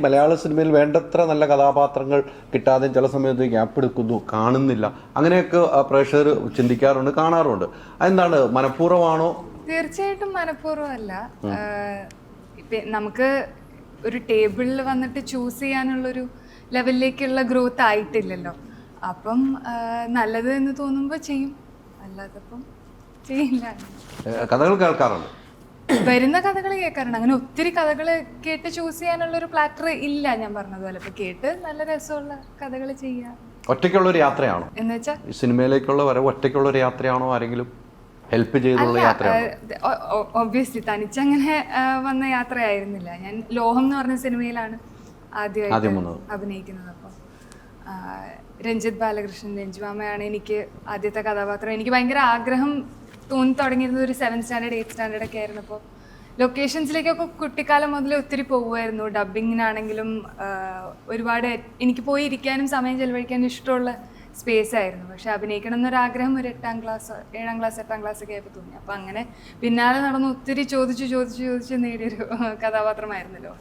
മലയാള സിനിമയിൽ വേണ്ടത്ര നല്ല കഥാപാത്രങ്ങൾ കിട്ടാതെ ചില സമയത്ത് ഗ്യാപ്പ് എടുക്കുന്നു കാണുന്നില്ല. അങ്ങനെയൊക്കെ പ്രേക്ഷകർ ചിന്തിക്കാറുണ്ട് കാണാറുണ്ട്. അതെന്താണ് മനഃപൂർവമാണോ? തീർച്ചയായിട്ടും മനഃപൂർവമല്ല. ഇപ്പൊ നമുക്ക് ഒരു ടേബിളിൽ വന്നിട്ട് ചൂസ് ചെയ്യാനുള്ളൊരു ലെവലിലേക്കുള്ള ഗ്രോത്ത് ആയിട്ടില്ലല്ലോ. അപ്പം നല്ലത് എന്ന് തോന്നുമ്പോൾ ചെയ്യും. അല്ലാതെ ചെയ്യില്ല. കഥകൾ കേൾക്കാറുണ്ട്. വരുന്ന കഥകൾ കേൾക്കാറുണ്ട്. അങ്ങനെ ഒത്തിരി കഥകൾ കേട്ട് ചൂസ് ചെയ്യാനുള്ള ഒരു പ്ലാറ്റർ ഇല്ല ഞാൻ പറഞ്ഞതുപോലെ. കേട്ട് നല്ല രസമുള്ള കഥകൾ ചെയ്യാം. ഒറ്റയ്ക്കുള്ള ഒരു യാത്രയാണോ? എന്ന് വെച്ചാൽ സിനിമയിലേക്കുള്ള വരവ് ഒറ്റയ്ക്കുള്ള ഒരു യാത്രയാണോ? ആരെങ്കിലും ഹെൽപ്പ് ചെയ്തുള്ള യാത്രയാണോ? ഒബ്വിയസ്ലി തനിച്ചങ്ങനെ വന്ന യാത്രയായിരുന്നില്ല. ഞാൻ ലോഹം എന്ന് പറഞ്ഞ സിനിമയിലാണ് ആദ്യം ആദ്യമായിട്ട് അഭിനയിക്കുന്നത്. അപ്പോൾ രഞ്ജിത്ത് ബാലകൃഷ്ണൻ രഞ്ജുമാമയാണ് എനിക്ക് ആദ്യത്തെ കഥാപാത്രം. എനിക്ക് ഭയങ്കര ആഗ്രഹം തോന്നി തുടങ്ങിയിരുന്നത് ഒരു സെവൻ സ്റ്റാൻഡേർഡ് എയ്ത്ത് സ്റ്റാൻഡേർഡ് ഒക്കെ ആയിരുന്നപ്പോൾ ലൊക്കേഷൻസിലേക്കൊക്കെ കുട്ടിക്കാലം മുതലേ ഒത്തിരി പോകുമായിരുന്നു. ഡബിങ്ങിനാണെങ്കിലും ഒരുപാട് എനിക്ക് പോയി ഇരിക്കാനും സമയം ചെലവഴിക്കാനും ഇഷ്ടമുള്ള സ്പേസ് ആയിരുന്നു. പക്ഷെ അഭിനയിക്കണം എന്നൊരാഗ്രഹം ഒരു എട്ടാം ക്ലാസ് ഏഴാം ക്ലാസ് എട്ടാം ക്ലാസ് ഒക്കെ ആയപ്പോൾ തോന്നി. അപ്പം അങ്ങനെ പിന്നാലെ നടന്ന് ഒത്തിരി ചോദിച്ച് ചോദിച്ച് ചോദിച്ച് നേടിയൊരു കഥാപാത്രമായിരുന്നല്ലോ.